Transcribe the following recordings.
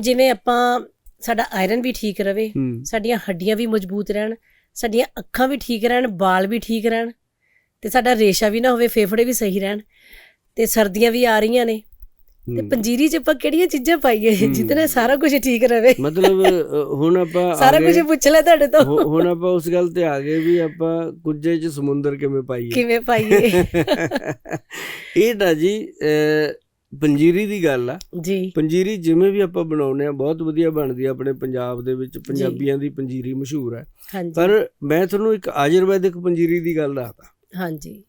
ਜਿਵੇਂ ਆਪਾਂ ਸਾਡਾ ਆਇਰਨ ਵੀ ਠੀਕ ਰਵੇ ਹੂੰ। ਸਾਡੀਆਂ ਹੱਡੀਆਂ ਵੀ ਮਜ਼ਬੂਤ ਰਹਿਣ ਸਾਡੀਆਂ ਅੱਖਾਂ ਵੀ ਠੀਕ ਰਹਿਣ ਵਾਲ ਵੀ ਠੀਕ ਰਹਿਣ ਤੇ ਸਾਡਾ ਰੇਸ਼ਾ ਵੀ ਨਾ ਹੋਵੇ ਫੇਫੜੇ ਵੀ ਸਹੀ ਰਹਿਣ ਤੇ ਸਰਦੀਆਂ ਵੀ ਆ ਰਹੀਆਂ ਨੇ। ਤੇ। ਪੰਜੀਰੀ ਚ ਆਪਾਂ ਕਿਹੜੀਆਂ ਚੀਜ਼ਾਂ ਪਾਈਏ? ਨਾਲ ਸਾਰਾ ਕੁਝ ਠੀਕ ਰਵੇ। ਮਤਲਬ ਹੁਣ ਆਪਾਂ ਸਾਰਾ ਕੁਝ ਪੁੱਛ ਲੈ ਤੁਹਾਡੇ ਤੋਂ। ਹੁਣ ਆਪਾਂ ਉਸ ਗੱਲ ਤੇ ਆ ਗਏ ਵੀ ਆਪਾਂ ਕੁੱਜੇ 'ਚ ਸਮੁੰਦਰ ਕਿਵੇਂ ਪਾਈਏ? ਕਿਵੇਂ ਪਾਈਏ? ਇਹ ਤਾਂ ਜੀ ਪੰਜੀਰੀ ਦੀ ਗੱਲ ਆ। ਜੀ। ਪੰਜੀਰੀ ਜਿਵੇਂ ਵੀ ਆਪਾਂ ਬਣਾਉਨੇ ਆ ਬਹੁਤ ਵਧੀਆ ਬਣਦੀ ਆ ਆਪਣੇ ਪੰਜਾਬ ਦੇ ਵਿੱਚ ਪੰਜਾਬੀਆਂ ਦੀ ਪੰਜੀਰੀ ਮਸ਼ਹੂਰ ਹੈ ਪਰ ਮੈਂ ਤੁਹਾਨੂੰ ਇੱਕ ਆਯੁਰਵੈਦਿਕ ਪੰਜੀਰੀ ਦੀ ਗੱਲ ਦੱਸਦਾ। ਹਾਂਜੀ।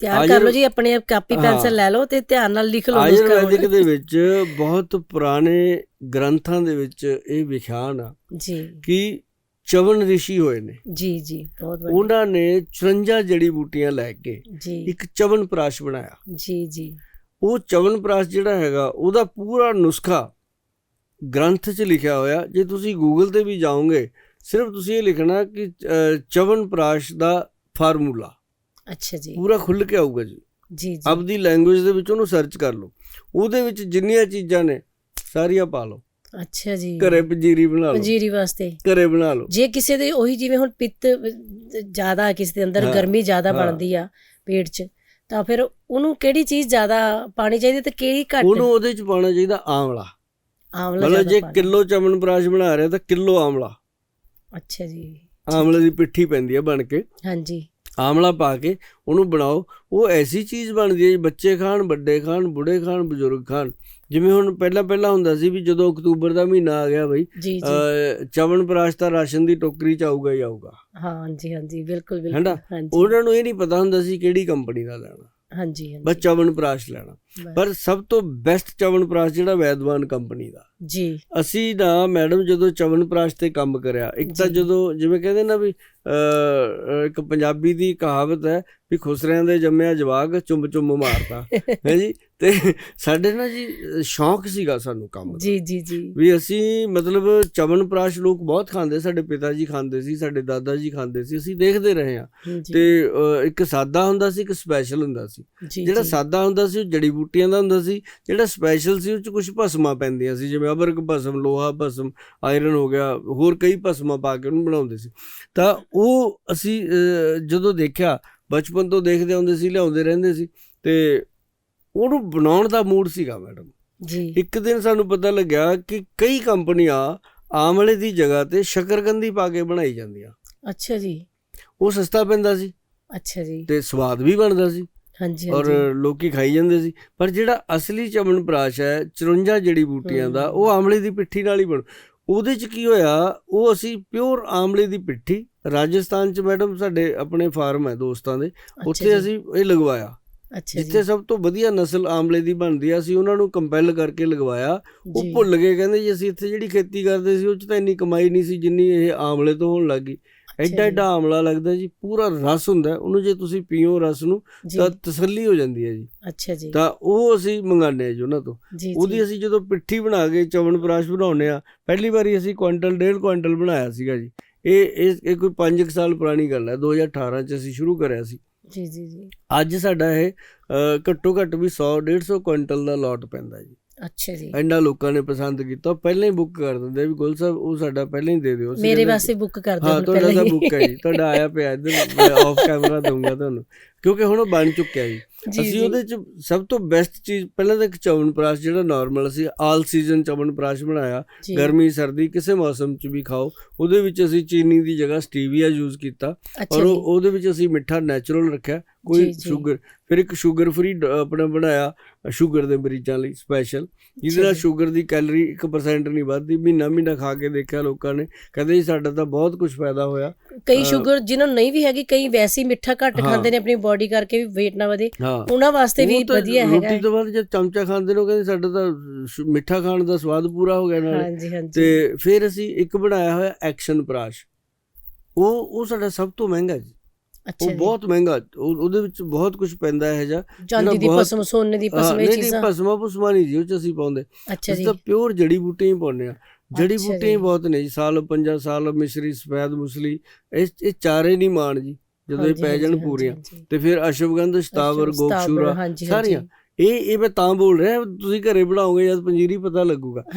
ਤਿਆਰ ਕਰ ਲਓ ਜੀ ਆਪਣੇ ਕਾਪੀ। ਪੈਨਸਲ ਲੈ ਲਓ ਤੇ ਧਿਆਨ ਨਾਲ ਲਿਖ ਲਓ ਨੁਸਖਾ ਆਯੁਰਵੈਦਿਕ। ਦੇ ਵਿੱਚ ਬਹੁਤ ਪੁਰਾਣੇ ਗ੍ਰੰਥਾਂ ਦੇ ਵਿੱਚ ਇਹ ਵਿਖਿਆਨ ਆ ਜੀ। ਕਿ ਚਵਨ ਰਿਸ਼ੀ ਹੋਏ ਨੇ। ਜੀ ਜੀ। ਬਹੁਤ ਵਧੀਆ। ਉਹਨਾਂ ਨੇ 54 ਜੜੀ ਬੂਟੀਆਂ ਲੈ ਕੇ ਜੀ। ਇੱਕ ਚਵਨ ਪ੍ਰਾਸ਼ ਬਣਾਇਆ। ਜੀ ਜੀ। ਉਹ ਚਵਨ ਪ੍ਰਾਸ਼ ਜਿਹੜਾ ਹੈਗਾ ਉਹਦਾ ਪੂਰਾ ਨੁਸਖਾ ਗ੍ਰੰਥ 'ਚ ਲਿਖਿਆ ਹੋਇਆ। ਜੇ ਤੁਸੀਂ ਗੂਗਲ ਤੇ ਵੀ ਜਾਓਗੇ ਸਿਰਫ ਤੁਸੀਂ ਇਹ ਲਿਖਣਾ ਕਿ ਅ, ਚਵਨ ਪ੍ਰਾਸ਼ ਦਾ ਫਾਰਮੂਲਾ। ਅੱਛਾ ਜੀ। ਪੂਰਾ ਖੁੱਲ ਕੇ ਆਊਗਾ ਜੀ। ਜੀ ਜੀ। ਆਪਦੀ ਲੈਂਗੁਏਜ ਦੇ ਵਿੱਚ ਉਹਨੂੰ ਸਰਚ ਕਰ ਲਓ। ਉਹਦੇ ਵਿੱਚ ਜਿੰਨੀਆਂ ਚੀਜ਼ਾਂ ਨੇ ਸਾਰੀਆਂ ਪਾ ਲਓ। ਅੱਛਾ ਜੀ। ਘਰੇ ਪੰਜੀਰੀ ਬਣਾ ਲਓ। ਪੰਜੀਰੀ ਵਾਸਤੇ। ਘਰੇ ਬਣਾ ਲਓ। ਜੇ ਕਿਸੇ ਦੇ ਉਹੀ ਜਿਵੇਂ ਹੁਣ ਪਿੱਤ ਜ਼ਿਆਦਾ ਕਿਸੇ ਦੇ ਅੰਦਰ ਗਰਮੀ ਜ਼ਿਆਦਾ। ਬਣਦੀ ਆ ਪੇਟ 'ਚ ਤਾਂ ਫਿਰ ਉਹਨੂੰ ਕਿਹੜੀ ਚੀਜ਼ ਜ਼ਿਆਦਾ ਪਾਣੀ ਚਾਹੀਦੀ ਤੇ ਕਿਹੜੀ ਘੱਟ? ਉਹਨੂੰ ਉਹਦੇ 'ਚ ਪਾਉਣਾ ਚਾਹੀਦਾ ਆਮਲਾ ਆਮਲਾ ਮਤਲਬ ਜੇ ਪਾਣਾ। ਕਿਲੋ ਚਮਨ ਪ੍ਰਾਸ਼ ਬਣਾ ਰਿਹਾ ਤਾਂ ਕਿਲੋ ਆਮਲਾ ਅੱਛਾ ਜੀ। ਆਮਲੇ ਦੀ ਪਿੱਠੀ ਪੈਂਦੀ ਹੈ ਬਣ ਕੇ। ਹਾਂਜੀ। ਆਮਲਾ ਪਾ ਕੇ ਉਹਨੂੰ ਬਣਾਓ। ਉਹ ਐਸੀ ਚੀਜ਼ ਬਣਦੀ ਹੈ ਜੀ ਬੱਚੇ ਖਾਣ ਵੱਡੇ ਖਾਣ ਬੁੱਢੇ ਖਾਣ ਬਜ਼ੁਰਗ ਖਾਣ। ਜਿਵੇਂ ਹੁਣ ਪਹਿਲਾਂ ਪਹਿਲਾਂ ਹੁੰਦਾ ਸੀ ਵੀ ਜਦੋਂ ਅਕਤੂਬਰ ਦਾ ਮਹੀਨਾ ਆ ਗਿਆ ਬਈ ਚਵਨ ਪ੍ਰਾਸ਼ ਤਾਂ ਰਾਸ਼ਨ ਦੀ ਟੋਕਰੀ ਚ ਆਊਗਾ ਹੀ ਆਊਗਾ। ਹਾਂਜੀ ਹਾਂਜੀ ਬਿਲਕੁਲ ਬਿਲਕੁਲ? ਹਾਂਜੀ। ਉਹਨਾਂ ਨੂੰ ਇਹ ਨਹੀਂ ਪਤਾ ਹੁੰਦਾ ਸੀ ਕਿਹੜੀ ਕੰਪਨੀ ਦਾ ਲੈਣਾ। ਹਾਂਜੀ ਹਾਂਜੀ। ਬਸ ਚਵਨ ਪ੍ਰਾਸ਼ ਲੈਣਾ। ਪਰ ਸਭ ਤੋਂ ਬੈਸਟ ਚਵਨ ਪ੍ਰਾਸ਼ ਜਿਹੜਾ ਵੈਦਵਾਨ ਕੰਪਨੀ ਦਾ। ਜੀ। ਅਸੀਂ ਨਾ ਮੈਡਮ ਜਦੋਂ ਚਵਨ ਪ੍ਰਾਸ਼ ਤੇ ਕੰਮ ਕਰਿਆ ਇੱਕ ਤਾਂ। ਜਦੋਂ ਜਿਵੇਂ ਕਹਿੰਦੇ ਨਾ ਵੀ ਇੱਕ ਪੰਜਾਬੀ ਦੀ ਕਹਾਵਤ ਹੈ ਵੀ ਖੁਸਰਿਆਂ ਦੇ ਜੰਮਿਆ ਜਵਾਗ ਚੁੰਮ ਚੁੰਮ ਮਾਰਦਾ। ਹੈ ਜੀ? ਤੇ ਸਾਡੇ ਨਾ ਜੀ ਸ਼ੌਂਕ ਸੀਗਾ ਸਾਨੂੰ ਕੰਮ ਦਾ। ਜੀ ਜੀ ਜੀ। ਵੀ ਅਸੀਂ ਮਤਲਬ ਚਵਨ ਪ੍ਰਾਸ਼ ਲੋਕ ਬਹੁਤ ਖਾਂਦੇ ਸਾਡੇ ਪਿਤਾ ਜੀ ਖਾਂਦੇ ਸੀ ਸਾਡੇ ਦਾਦਾ ਜੀ ਖਾਂਦੇ ਸੀ ਅਸੀਂ ਦੇਖਦੇ ਰਹੇ ਹਾਂ। ਤੇ ਇੱਕ ਸਾਦਾ ਹੁੰਦਾ ਸੀ ਇੱਕ ਸਪੈਸ਼ਲ ਹੁੰਦਾ ਸੀ। ਜਿਹੜਾ। ਸਾਦਾ ਹੁੰਦਾ ਸੀ ਉਹ ਜੜੀ ਬੂਟੀਆਂ ਦਾ ਹੁੰਦਾ ਸੀ ਜਿਹੜਾ ਸਪੈਸ਼ਲ ਸੀ ਉਹ ਚ ਕੁਝ ਭਸਮਾਂ ਪੈਂਦੀਆਂ ਸੀ ਜਿਵੇਂ ਅਬਰਕ ਭਸਮ ਲੋਹਾ ਭਸਮ ਆਇਰਨ ਹੋ ਗਿਆ ਹੋਰ ਕਈ ਭਸਮਾਂ ਪਾ ਕੇ ਉਹਨੂੰ ਬਣਾਉਂਦੇ ਸੀ। ਤਾਂ ਉਹ ਅਸੀਂ ਜਦੋਂ ਦੇਖਿਆ ਬਚਪਨ ਤੋਂ ਦੇਖਦੇ ਹੁੰਦੇ ਸੀ ਲਿਆਉਂਦੇ ਰਹਿੰਦੇ ਸੀ ਤੇ ਉਹਨੂੰ ਬਣਾਉਣ ਦਾ ਮੂਡ ਸੀਗਾ ਮੈਡਮ ਜੀ। ਇੱਕ ਦਿਨ ਸਾਨੂੰ ਪਤਾ ਲੱਗਿਆ ਕਿ ਕਈ ਕੰਪਨੀਆਂ ਆਮਲੇ ਦੀ ਜਗ੍ਹਾ ਤੇ ਸ਼ਕਰਕੰਦੀ ਪਾ ਕੇ ਬਣਾਈ ਜਾਂਦੀਆਂ। ਅੱਛਾ ਜੀ। ਉਹ ਸਸਤਾ ਪੈਂਦਾ ਸੀ। ਅੱਛਾ ਜੀ। ਤੇ ਸਵਾਦ ਵੀ ਬਣਦਾ ਸੀ। ਹਾਂਜੀ ਔਰ ਲੋਕੀ ਖਾਈ ਜਾਂਦੇ ਸੀ। ਪਰ ਜਿਹੜਾ ਅਸਲੀ ਚਮਨ ਪ੍ਰਾਸ਼ ਹੈ 54 ਜੜੀ ਬੂਟੀਆਂ ਦਾ ਉਹ ਆਮਲੇ ਦੀ ਪਿੱਠੀ ਨਾਲ ਹੀ ਬਣ ਉਹਦੇ ਚ ਕੀ ਹੋਇਆ ਉਹ ਅਸੀਂ ਪਿਓਰ ਆਮਲੇ ਦੀ ਪਿੱਠੀ ਰਾਜਸਥਾਨ ਚ ਮੈਡਮ ਸਾਡੇ ਆਪਣੇ ਫਾਰਮ ਹੈ ਦੋਸਤਾਂ ਦੇ ਉੱਥੇ ਅਸੀਂ ਇਹ ਲਗਵਾਇਆ। ਅੱਛਾ ਜਿੱਥੇ ਸਭ ਤੋਂ ਵਧੀਆ ਨਸਲ ਆਮਲੇ ਦੀ ਬਣਦੀ ਆ ਅਸੀਂ ਉਹਨਾਂ ਨੂੰ ਕੰਪੈਲ ਕਰਕੇ ਲਗਵਾਇਆ। ਉਹ ਭੁੱਲ ਗਏ ਕਹਿੰਦੇ ਜੀ ਅਸੀਂ ਇੱਥੇ ਜਿਹੜੀ ਖੇਤੀ ਕਰਦੇ ਸੀ ਉਹ ਚ ਤਾਂ ਇੰਨੀ ਕਮਾਈ ਨਹੀਂ ਸੀ ਜਿੰਨੀ ਇਹ ਆਮਲੇ ਤੋਂ ਹੋਣ ਲੱਗੀ ਐਡਾ ਐਡਾ ਆਮਲਾ ਲੱਗਦਾ ਜੀ ਪੂਰਾ ਰਸ ਹੁੰਦਾ। ਉਹਨੂੰ ਜੇ ਤੁਸੀਂ ਪੀਓ ਰਸ ਨੂੰ ਤਾਂ ਤਸੱਲੀ ਹੋ ਜਾਂਦੀ ਹੈ ਜੀ। ਅੱਛਾ ਜੀ। ਤਾਂ ਉਹ ਅਸੀਂ ਮੰਗਾਉਂਦੇ ਆ ਜੀ ਉਹਨਾਂ ਤੋਂ। ਉਹਦੀ ਅਸੀਂ ਜਦੋਂ ਪਿੱਠੀ ਬਣਾ ਕੇ ਚਵਨ ਪ੍ਰਾਸ਼ ਬਣਾਉਂਦੇ ਆ ਪਹਿਲੀ ਵਾਰੀ ਅਸੀਂ ਕੁਆਂਟਲ ਡੇਢ ਕੁਆਂਟਲ ਬਣਾਇਆ ਸੀਗਾ ਜੀ। ਇਹ ਇਹ ਕੋਈ 5 ਸਾਲ ਪੁਰਾਣੀ ਗੱਲ ਹੈ 2018 ਚ ਅਸੀਂ ਸ਼ੁਰੂ ਕਰਿਆ ਸੀ। ਜੀ ਜੀ ਜੀ। ਅੱਜ ਸਾਡਾ ਇਹ ਘੱਟੋ ਘੱਟ ਵੀ 100 150 ਕੁਆਂਟਲ ਦਾ ਲੋਟ ਪੈਂਦਾ ਜੀ। ਅੱਛਾ ਜੀ। ਇੰਨਾ ਲੋਕਾਂ ਨੇ ਪਸੰਦ ਕੀਤਾ ਪਹਿਲਾਂ ਹੀ ਬੁੱਕ ਕਰ ਦਿੰਦੇ ਵੀ ਗੁਲ ਸਾਹਿਬ ਉਹ ਸਾਡਾ ਪਹਿਲਾਂ ਹੀ ਦੇ ਦਿਓ ਮੇਰੇ ਵਾਸਤੇ ਬੁੱਕ ਕਰ ਦਿਓ ਹਾਂ ਤੁਹਾਡਾ ਪਹਿਲਾਂ ਤਾਂ ਹੀ। ਬੁੱਕ ਹੈ ਜੀ ਤੁਹਾਡਾ ਆਇਆ ਪਿਆ ਇੱਧਰ ਮੈਂ ਆਫ ਕੈਮਰਾ ਦਊਂਗਾ ਤੁਹਾਨੂੰ ਕਿਉਂਕਿ ਹੁਣ ਉਹ ਬਣ ਚੁੱਕਿਆ ਜੀ। ਅਸੀਂ ਉਹਦੇ ਚ ਸਭ ਤੋਂ ਬੈਸਟ ਚੀਜ਼ ਪਹਿਲਾਂ ਤਾਂ ਚਵਨ ਪ੍ਰਾਸ਼ ਜਿਹੜਾ ਨਾਰਮਲ ਸੀ ਆਲ ਸੀਜ਼ਨ ਚਵਨ ਪ੍ਰਾਸ਼ ਬਣਾਇਆ। ਗਰਮੀ ਸਰਦੀ ਕਿਸੇ ਮੌਸਮ ਚ ਵੀ ਖਾਓ। ਉਹਦੇ ਵਿੱਚ ਅਸੀਂ ਚੀਨੀ ਦੀ ਜਗ੍ਹਾ ਸਟੀਵੀਆ ਯੂਜ਼ ਕੀਤਾ। ਔਰ ਉਹਦੇ ਵਿੱਚ ਅਸੀਂ ਮਿੱਠਾ ਨੈਚੁਰਲ ਰੱਖਿਆ। ਕੋਈ। ਸ਼ੂਗਰ ਫਿਰ ਇੱਕ ਸ਼ੂਗਰ ਫ੍ਰੀ ਆਪਣਾ ਬਣਾਇਆ ਸ਼ੂਗਰ ਦੇ ਮਰੀਜ਼ਾਂ ਲਈ ਸਪੈਸ਼ਲ ਜਿਹਦੇ ਨਾਲ। ਸ਼ੂਗਰ ਦੀ ਕੈਲਰੀ 1% ਨਹੀਂ ਵੱਧਦੀ। ਮਹੀਨਾ ਮਹੀਨਾ ਖਾ ਕੇ ਦੇਖਿਆ ਲੋਕਾਂ ਨੇ। ਕਹਿੰਦੇ ਜੀ ਸਾਡਾ ਤਾਂ ਬਹੁਤ ਕੁਝ ਫਾਇਦਾ ਹੋਇਆ। ਕਈ ਸ਼ੂਗਰ ਜਿਨ੍ਹਾਂ ਨੂੰ ਨਹੀਂ ਵੀ ਹੈਗੀ ਕਈ ਵੈਸੇ ਹੀ ਮਿੱਠਾ ਘੱਟ। ਖਾਂਦੇ ਨੇ ਆਪਣੀ ਬਾਡੀ ਕਰਕੇ ਵੀ weight ਨਾ ਵਧੇ। ਹਾਂ। ਉਹਨਾਂ ਵਾਸਤੇ ਵੀ ਵਧੀਆ ਹੈਗਾ ਰੋਟੀ ਤੋਂ ਬਾਅਦ ਜਦ ਚਮਚਾ ਖਾਂਦੇ ਨੇ ਉਹ ਕਹਿੰਦੇ ਸਾਡਾ ਤਾਂ ਮਿੱਠਾ ਖਾਣ ਦਾ ਸਵਾਦ ਪੂਰਾ ਹੋ ਗਿਆ ਨਾਲ। ਹਾਂਜੀ ਹਾਂਜੀ। ਤੇ ਫਿਰ ਅਸੀਂ ਇੱਕ ਬਣਾਇਆ ਹੋਇਆ ਐਕਸ਼ਨ ਪ੍ਰਾਸ਼। ਉਹ ਉਹ ਸਾਡਾ ਸਭ ਤੋਂ ਮਹਿੰਗਾ ਜੀ। ਉਹ ਜੀ। ਬਹੁਤ ਮਹਿੰਗਾ। ਉਹ- ਉਹਦੇ ਵਿੱਚ ਬਹੁਤ ਕੁਝ ਪੈਂਦਾ ਹੈ ਜਿਹਾ। ਚਾਂਦੀ ਦੀ ਪਸਮ ਸੋਨੇ ਦੀ ਪਸਮ ਇਹ ਨਹੀਂ ਨਹੀਂ ਚੀਜ਼ਾਂ। ਭਸਮਾ ਭੁਸਮਾ ਨਹੀਂ ਜੀ ਉਹ ਚ ਅਸੀਂ ਪਾਉਂਦੇ। ਅੱਛਾ ਅਸੀਂ ਜੀ। ਤਾਂ ਪਿਓਰ ਜੜੀ ਬੂਟੀਆਂ ਹੀ ਪਾਉਂਦੇ ਆ ਜੜੀ ਬੂਟੀਆਂ ਹੀ ਜੀ। ਬਹੁਤ ਨੇ ਜੀ। ਸਾਲ ਪੰਜਾ ਸਾਲ ਮਿਸ਼ਰੀ ਸਫੈਦ ਮੁਸਲੀ। ਇਹ ਇਹ ਚਾਰੇ ਨਹੀਂ ਮਾਣ ਜੀ। ਜਦੋਂ ਇਹ ਪੈ ਜਾਣ ਪੂਰੀਆਂ। ਤੇ ਫਿਰ ਅਸ਼ਵਗੰਧ ਸ਼ਤਾਵਰ ਗੋਕਸ਼ੂਰਾ ਸਾਰੀਆਂ। ਇਹ ਇਹ ਮੈਂ ਤਾਂ ਬੋਲ ਰਿਹਾ ਤੁਸੀਂ ਘਰੇ ਬਣਾਓਗੇ ਜਦ ਪੰਜੀਰੀ ਪਤਾ ਲੱਗੂਗਾ